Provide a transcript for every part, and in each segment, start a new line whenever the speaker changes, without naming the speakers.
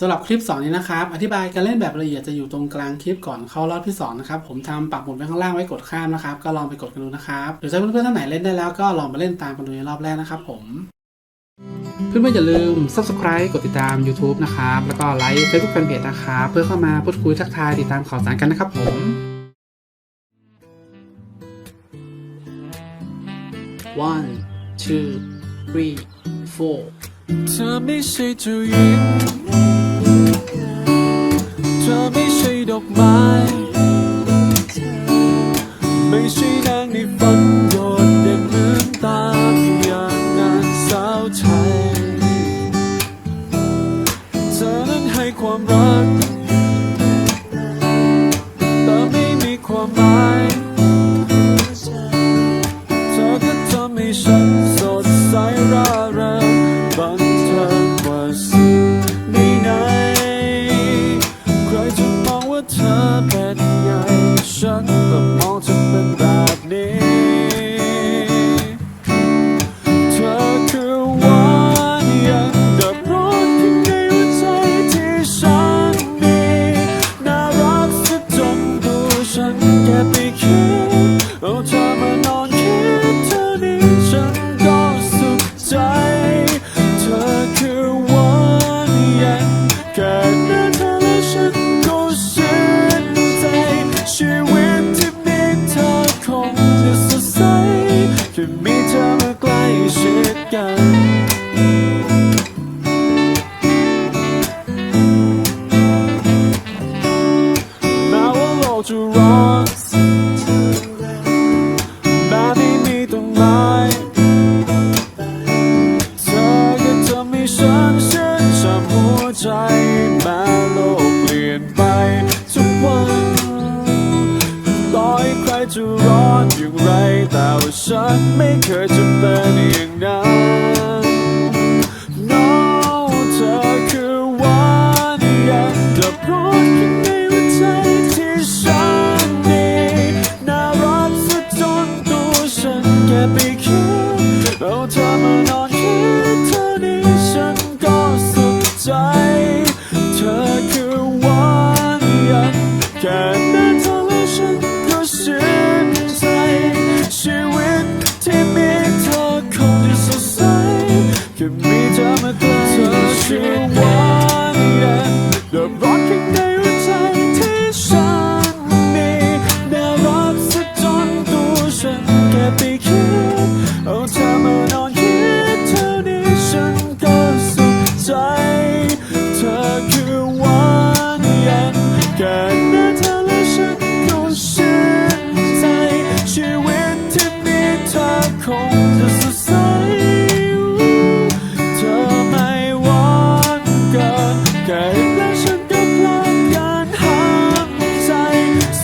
สำหรับคลิปสอนนี้นะครับ อธิบายการเล่นแบบละเอียดจะอยู่ตรงกลางคลิปก่อนเข้ารอบที่สองนะครับ ผมทำปักหมุดไว้ข้างล่างไว้กดข้ามนะครับ ก็ลองไปกดกันดูนะครับหรือถ้าเพื่อนๆท่านไหนเล่นได้แล้วก็ลองมาเล่นตามกันดูในรอบแรกนะครับผม เพื่อนๆอย่าลืม subscribe กดติดตาม YouTube นะครับ แล้วก็ไลค์ Facebook Fanpage นะครับ เพื่อเข้ามาพูดคุยทักทายติดตามข่าวสารกันนะครับผม one two three four
เธอไม่ใช่เจ้าหญิง อกไม้ไม่ใช่นางในฝันโดดเด่นเหมือนตาอย่างนางสาวไทยเธอนั้นให้ความรัก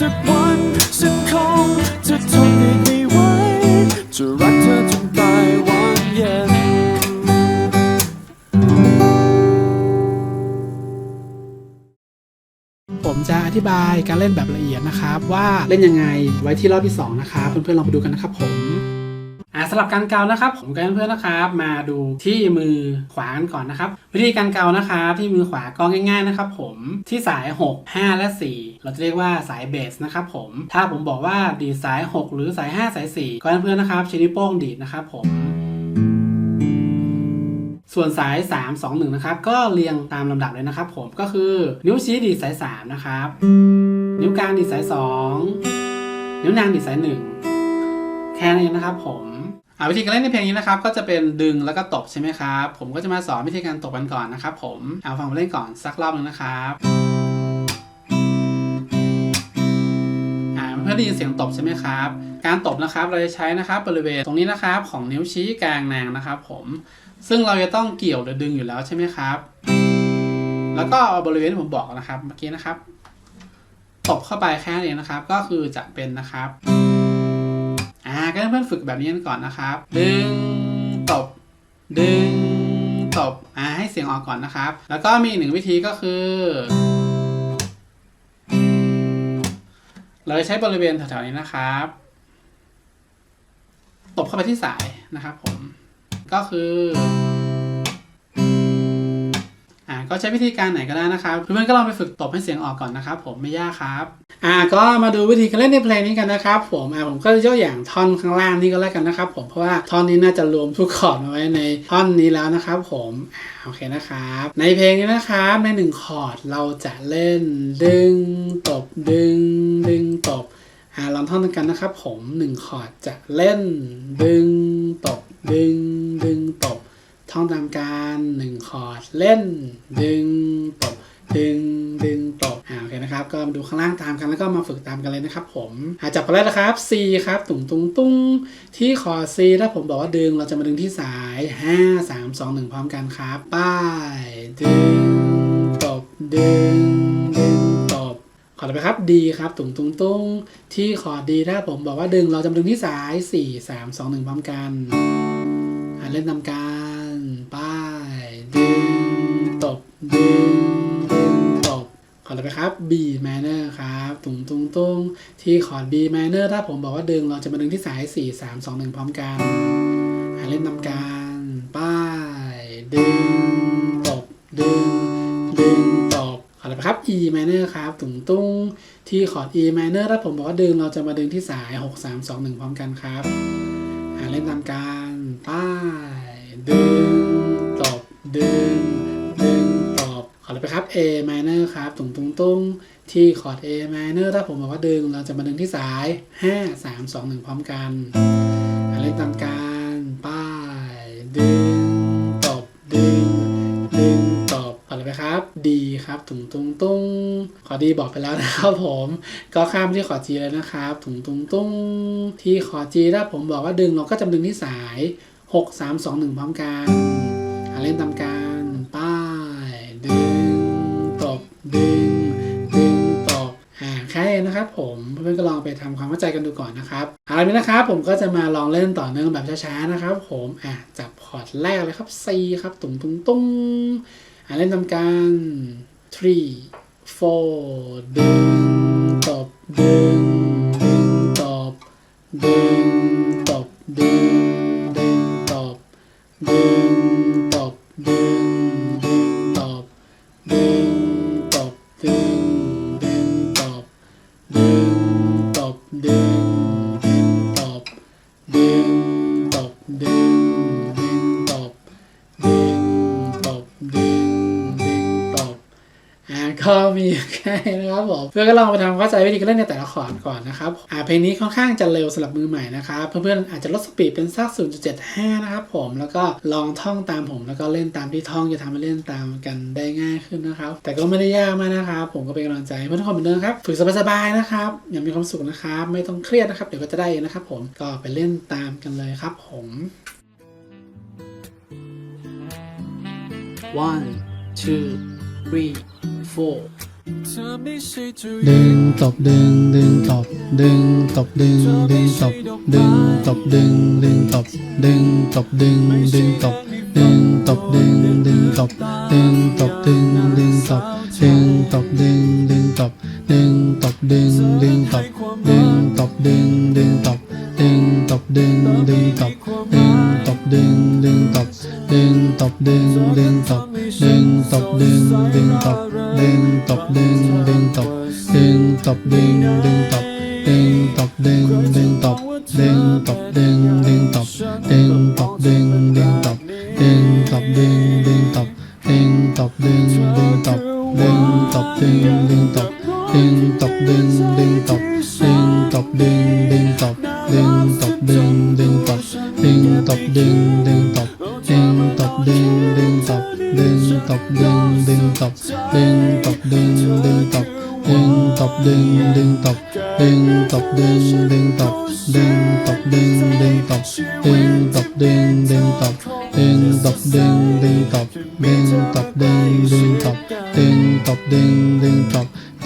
สักวันฉันคงจะทนไม่ไหวจะรักเธอจนตายวันเย็น
ผมจะอธิบายการเล่นแบบละเอียดนะครับ ว่าเล่นยังไงไว้ที่รอบที่ 2 นะครับ เพื่อนๆลองไปดูกันนะครับผม อ่าสำหรับการเกานะครับ ผมกับเพื่อนๆนะครับ มาดูที่มือขวากันก่อนนะครับ วิธีการเกานะครับ ที่มือขวาก็ง่าย ๆนะครับ ผมที่สาย 6 5 และ 4 เราจะเรียกว่าสายเบสนะครับผมถ้าผมบอกว่าดีดสาย 6 หรือสาย 5 สาย4ก็เพื่อนๆนะครับใช้นิ้วโป้งดีดนะครับผมส่วนสาย 3 2 1 นะครับ ก็เรียงตามลำดับเลยนะครับ ผมก็คือนิ้วชี้ดีดสาย 3 นะครับ นิ้วกลางดีดสาย 2 นิ้วนางดีดสาย 1 แค่นี้นะครับผมอ่าวิธีการเล่นในเพลงนี้นะครับก็จะเป็นดึงแล้วก็ตบใช่ไหมครับผมก็จะมาสอนวิธีการตบกันก่อนนะครับผมเอาฟังมาเล่นก่อนสักรอบหนึงนะครับเพื่อได้ยินเสียงตบใช่ไหมครับ การตบนะครับเราจะใช้นะครับบริเวณตรงนี้นะครับของนิ้วชี้กลางนางนะครับ ผมซึ่งเราจะต้องเกี่ยวหรือดึงอยู่แล้วใช่ไหมครับ แล้วก็เอาบริเวณที่ผมบอกนะครับเมื่อกี้นะครับ ตบเข้าไปแค่นี้นะครับ ก็คือจะเป็นนะครับ ก็ให้เพื่อนฝึกแบบนี้กันก่อนนะครับ ดึงตบ ดึงตบอ่าให้เสียงออกก่อนนะครับ แล้วก็มีหนึ่งวิธีก็คือ เราจะใช้บริเวณแถวๆนี้นะครับ ตบเข้าไปที่สายนะครับผม ก็คือ ก็ใช้วิธีการไหนก็ได้นะครับเพื่อนๆก็ลองไปฝึกตบให้เสียงออกก่อนนะครับ ผมไม่ยากครับอ่าก็มาดูวิธีการเล่นในเพลงนี้กันนะครับ ผมอ่าผมก็ยกอย่างท่อนข้างล่างนี่ก็แล้วกันนะครับ ผมเพราะว่าท่อนนี้น่าจะรวมทุกคอร์ดไว้ในท่อนนี้แล้วนะครับ ผมโอเคนะครับ ในเพลงนี้นะครับในหนึ่งคอร์ดเราจะเล่นดึงตบดึง ดึงตบอ่าลองท่อนกันนะครับ ผมหนึ่งคอร์ดจะเล่นดึงตบดึง ดึงตบ ท่องตามการหนึ่งคอร์ดเล่น ดึงตบดึงดึงตบอ่าโอเคนะครับ ก็มาดูข้างล่างตามกันแล้วก็มาฝึกตามกันเลยนะครับ ผมอาจับไปแล้วนะครับ C ครับตุ้งตุ้งตุ้งที่คอร์ด C ถ้าผมบอกว่าดึงเราจะมาดึงที่สาย 5 3 2 1 พร้อมกันครับป้ายดึงตบดึงดึงตบขอต่อไปครับ D ครับตุ้งตุ้งตุ้งที่คอร์ด D ถ้าผมบอกว่าดึงเราจะมาดึงที่สาย 4 3 2 1 พร้อมกันอ่าเล่นนำการ ดึงตบดึงดึงตบขอต่อไปครับ B minor ครับตุงตุงตุงที่คอร์ด B minor ถ้าผมบอกว่าดึงเราจะมาดึงที่สาย 4 3 2 1 พร้อมกันอ่าเล่นนำการป้ายดึงตบดึงดึงตบขอต่อไปครับ E minor ครับตุงตุงที่คอร์ด E minor ถ้าผมบอกว่าดึงเราจะมาดึงที่สาย 6 3 2 1 พร้อมกันครับอ่าเล่นตามการป้ายดึง ดึง ดึงตอบขอเลยไปครับ A minor ครับตุงตุงตุงที่คอร์ด A minor ถ้าผมบอกว่าดึงเราจะมาดึงที่สาย 5 3 2 1 พร้อมกันอ่าเล่นตามการป้ายดึงตบดึง ดึงตบขอเลยไปครับ D ครับตุงตุงตุงขอดีบอกไปแล้วนะครับผม ก็ข้ามที่คอ G เลยนะครับถุงตุงตุ้งที่คอร์ด G ถ้าผมบอกว่าดึงเราก็จะดึงที่สาย 6 3 2 1 พร้อมกันาเล่นตามการป้ายดึงตบดึง ดึงตบอ่าแค่นะครับ ผมเพื่อนๆก็ลองไปทำความเข้าใจกันดูก่อนนะครับเอาละนี้นะครับ ผมก็จะมาลองเล่นต่อเนื่องแบบช้าๆนะครับ ผมอะจับคอร์ดแรกเลยครับ C ครับตุงตุงตุ้งอ่าเล่นตามการ three four ดึงตบดึงดึงตบดึงตบดึง ก็มีแค่นี้นะครับผมเพื่อนก็ลองไปทำเข้าใจวิธีการเล่นในแต่ละคอร์ดก่อนนะครับอ่าเพลงนี้ค่อนข้างจะเร็วสำหรับมือใหม่นะครับเพื่อนๆอาจจะลดสปีดเป็นสัก 0.75 นะครับผมแล้วก็ลองท่องตามผม แล้วก็เล่นตามที่ท่องจะทำให้เล่นตามกันได้ง่ายขึ้นนะครับ แต่ก็ไม่ได้ยากมากนะครับผมก็เป็นกำลังใจเพื่อนทุกคนเหมือนเดิมครับฝึกสบายๆนะครับอย่ามีความสุขนะครับไม่ต้องเครียดนะครับเดี๋ยวก็จะได้นะครับผมก็ไปเล่นตามกันเลยครับผม one two three four
เธอไม่ใช่จะ
ดึงตบดึงดึงตบดึงตบดึงดึงตบดึงตบดึงดึงตบดึงตบดึงดึงตบดึงตบดึงดึงตบดึงตบดึงดึงตบดึงตบดึงดึงตบดึงตบดึงดึงตบดึงตบดึงดึงตบดึงตบดึงดึงตบดึงตบ ดึงดึงตบดึงตบดึงดึงตบดึงตบดึงดึงตบดึงตบดึงดึงตบดึงตบดึงดึงตบดึงตบดึงดึงตบดึงตบดึงดึงตบดึงตบดึงดึงตบดึงตบดึงดึงตบดึงตบดึงดึงตบดึงตบดึงดึงตบดึงตบดึงดึงตบดึง ตบดึงดึงตบดึงตบดึงดึงตบดึงตบดึงดึงตบดึงตบดึงดึงตบดึงตบดึงดึงตบดึงตบดึงดึงตบดึงตบดึง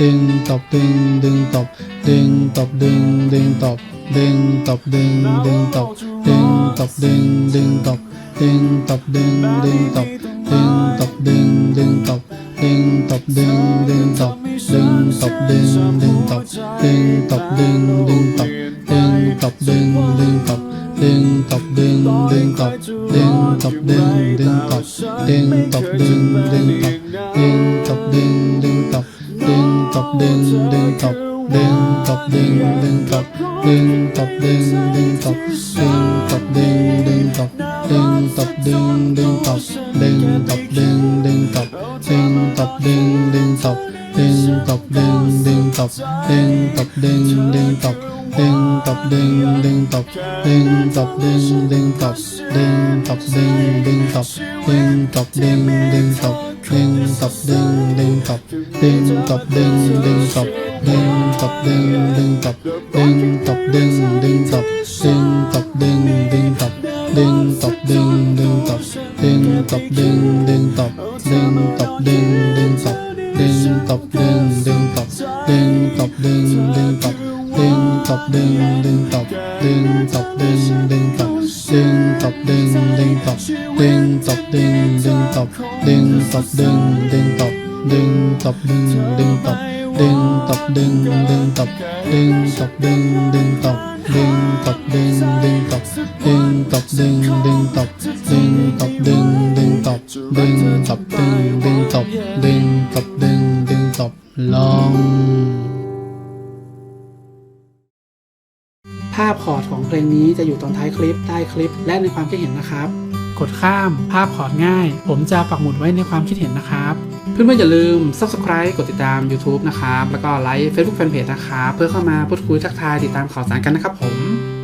ดึงตบดึงดึงตบดึงตบดึงดึงตบดึงตบดึงดึงตบดึงตบดึงดึงตบดึงตบดึงดึงตบดึงตบดึงดึงตบดึงตบดึงดึงตบดึงตบดึงดึงตบดึงตบดึงดึงตบดึงตบดึงดึงตบดึงตบดึงดึงตบดึงตบดึงดึงตบดึงตบดึงดึงตบดึงตบดึงดึงตบดึง ตบดึงดึงตบดึงตบดึงดึงตบ
ดึงตบดึงดึงตบดึงตบดึงดึงตบดึงตบดึงดึงตบดึงตบดึงดึงตบดึงตบดึงดึงตบดึงตบดึงดึงตบดึงตบดึงดึงตบดึงตบดึงดึงตบดึงตบดึงดึงตบดึงตบดึงดึงตบดึงตบดึงดึงตบ ดึงตบดึงดึงตบดึงตบดึงดึงตบดึงตบดึงดึงตบดึงตบดึงดึงตบดึงตบดึงดึงตบดึงตบดึงดึงตบดึงตบดึงดึงตบดึงตบดึงดึงตบดึงตบดึงดึงตบดึงตบดึงดึงตบดึงตบดึงดึงตบดึงตบดึงดึงตบ ดึงตบดึงดึงตบดึงตบดึงดึงตบดึงตบดึงดึงตบดึงตบดึงดึงตบดึงตบดึงดึงตบดึงตบดึงดึงตบดึงตบดึงดึงตบดึงตบดึงดึงตบดึงตบดึงดึงตบดึงตบดึงดึงตบดึงตบดึงดึงตบลองาพคอร์ดของเพลงนี้จะอยู่ตอนท้ายคลิปใต้คลิป และในความคิดเห็นนะครับ กดข้ามภาพคอร์ดง่าย ผมจะปักหมุดไว้ในความคิดเห็นนะครับ เพื่อนๆอย่าลืม subscribe กดติดตาม YouTube นะครับ แล้วก็ไลค์ Facebook Fanpage นะครับ เพื่อเข้ามาพูดคุยทักทายติดตามข่าวสารกันนะครับผม